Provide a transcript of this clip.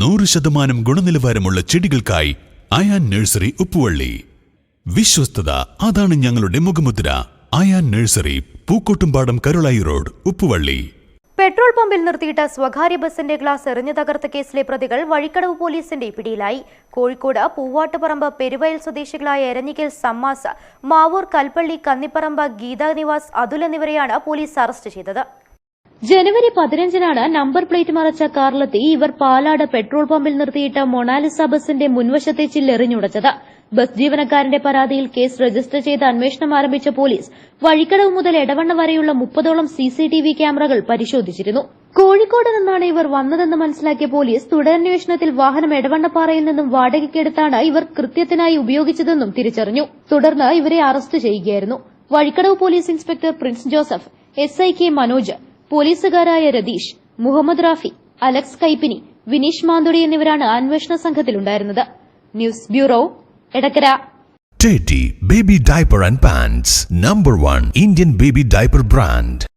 നൂറ് ശതമാനം ഗുണനിലവാരമുള്ള ചെടികൾക്കായി അയാൻ നഴ്സറി ഉപ്പുവള്ളി. വിശ്വസ്തത അതാണ് ഞങ്ങളുടെ മുഖമുദ്ര. Ayaan nursery Pookkottumpadam Karulai road Uppuvalli. Petrol പമ്പിൽ നിർത്തിയിട്ട സ്വകാര്യ ബസിന്റെ ഗ്ലാസ് എറിഞ്ഞു തകർത്ത കേസിലെ പ്രതികൾ വഴിക്കടവ് പോലീസിന്റെ പിടിയിലായി. കോഴിക്കോട് പൂവാട്ടുപറമ്പ് പെരുവയൽ സ്വദേശികളായ എരഞ്ഞിക്കൽ സമ്മാസ് മാവൂർ കൽപ്പള്ളി കന്നിപ്പറമ്പ് ഗീതാ നിവാസ് അതുൽ എന്നിവരെയാണ് പോലീസ് അറസ്റ്റ് ചെയ്തത്. ജനുവരി പതിനഞ്ചിനാണ് നമ്പർ പ്ലേറ്റ് മറച്ച കാറിലെത്തി ഇവർ പാലാട് പെട്രോൾ പമ്പിൽ നിർത്തിയിട്ട മൊണാലിസ ബസിന്റെ മുൻവശത്തെ ചില്ലെറിഞ്ഞുടച്ചത്. ബസ് ജീവനക്കാരന്റെ പരാതിയിൽ കേസ് രജിസ്റ്റർ ചെയ്ത് അന്വേഷണം ആരംഭിച്ച പോലീസ് വഴിക്കടവ് മുതൽ എടവണ്ണ വരെയുള്ള മുപ്പതോളം സിസിടിവി ക്യാമറകൾ പരിശോധിച്ചിരുന്നു. കോഴിക്കോട് നിന്നാണ് ഇവർ വന്നതെന്ന് മനസ്സിലാക്കിയ പോലീസ് തുടരന്വേഷണത്തിൽ വാഹനം എടവണ്ണപ്പാറയിൽ നിന്നും വാടകയ്ക്കെടുത്താണ് ഇവർ കൃത്യത്തിനായി ഉപയോഗിച്ചതെന്നും തിരിച്ചറിഞ്ഞു. തുടർന്ന് ഇവരെ അറസ്റ്റ് ചെയ്യുകയായിരുന്നു. Vazhikkadavu police inspector Prince Joseph SI K Manoj പോലീസുകാരായ Ratheesh Muhammad Rafi Alex Kaippini Vineesh Manthudi എന്നിവരാണ് അന്വേഷണ സംഘത്തിലുണ്ടായിരുന്നത് news bureau Edakkara Teddy Baby Diaper and Pants, number one Indian baby diaper brand.